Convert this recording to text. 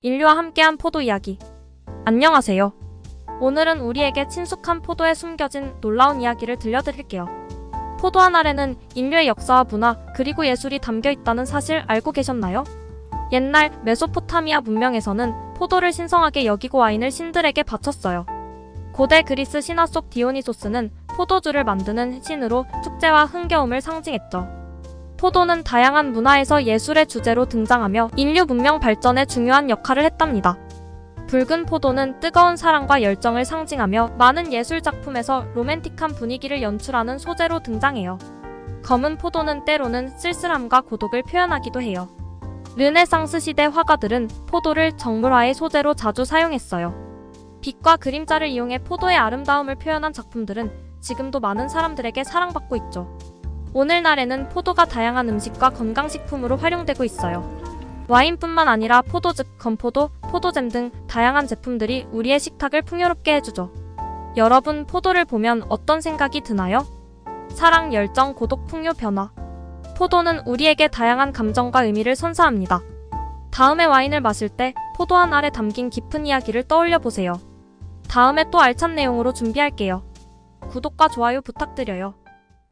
인류와 함께한 포도 이야기. 안녕하세요. 오늘은 우리에게 친숙한 포도에 숨겨진 놀라운 이야기를 들려드릴게요. 포도 한 알에는 인류의 역사와 문화, 그리고 예술이 담겨 있다는 사실 알고 계셨나요? 옛날 메소포타미아 문명에서는 포도를 신성하게 여기고 와인을 신들에게 바쳤어요. 고대 그리스 신화 속 디오니소스는 포도주를 만드는 신으로 축제와 흥겨움을 상징했죠. 포도는 다양한 문화에서 예술의 주제로 등장하며 인류 문명 발전에 중요한 역할을 했답니다. 붉은 포도는 뜨거운 사랑과 열정을 상징하며 많은 예술 작품에서 로맨틱한 분위기를 연출하는 소재로 등장해요. 검은 포도는 때로는 쓸쓸함과 고독을 표현하기도 해요. 르네상스 시대 화가들은 포도를 정물화의 소재로 자주 사용했어요. 빛과 그림자를 이용해 포도의 아름다움을 표현한 작품들은 지금도 많은 사람들에게 사랑받고 있죠. 오늘날에는 포도가 다양한 음식과 건강식품으로 활용되고 있어요. 와인뿐만 아니라 포도즙, 건포도, 포도잼 등 다양한 제품들이 우리의 식탁을 풍요롭게 해주죠. 여러분, 포도를 보면 어떤 생각이 드나요? 사랑, 열정, 고독, 풍요, 변화. 포도는 우리에게 다양한 감정과 의미를 선사합니다. 다음에 와인을 마실 때 포도 한 알에 담긴 깊은 이야기를 떠올려 보세요. 다음에 또 알찬 내용으로 준비할게요. 구독과 좋아요 부탁드려요.